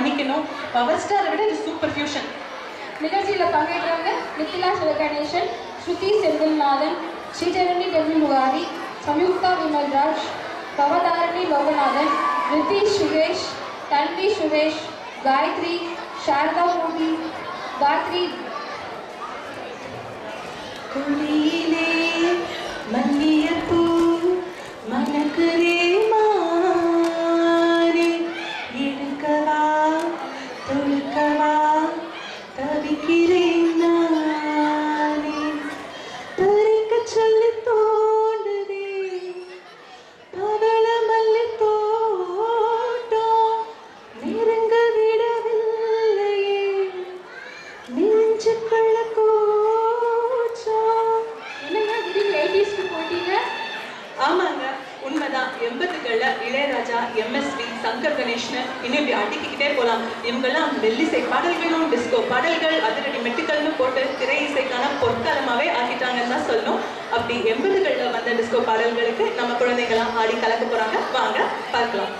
பண்ணிக்கணும் பவர் ஸ்டாரை விட இது சூப்பர் ஃபியூஷன் நிகழ்ச்சியில் பங்கேற்றவங்க மித்திலா சிவகணேசன் ஸ்ருதி செந்தில்நாதன் ஸ்ரீஜரணி டெவில் முகாரி சம்யுக்தா விமல்ராஜ் பவதாரணி லோகநாதன் ரித்தீஷ் சுரேஷ் தன்வி சுரேஷ் காயத்ரி சாரதா மூர்த்தி காயத்ரி தொழுக்கவா தவிக்கிறேன் நானே. பறிக்க சொல்லி தோண்டுதே பவள மல்லி தோட்டம் நெருங்க விடவில்லையே நெஞ்சுக்குள்ள கூச்சம். என்னங்க திடீர்னு எயிட்டிஸ்க்கு போட்டீங்க? ஆமாங்க உண்மைதான். எண்பதுகள்ல இளையராஜா எம்எஸ்வி சங்கர் கணேஷ்னு இன்னும் இப்படி அடுக்கிக்கிட்டே போகலாம் இவங்கெல்லாம் மெல்லிசை பாடல்களும் டிஸ்கோ பாடல்கள் அதிரடி மெட்டுக்கள்னு போட்டு திரை இசைக்கான பொற்காலமாகவே ஆக்கிட்டாங்கன்னு தான் சொல்லணும். அப்படி எண்பதுகளில் வந்த டிஸ்கோ பாடல்களுக்கு நம்ம குழந்தைங்களாம் ஆடி கலக்க போறாங்க. வாங்க பார்க்கலாம்.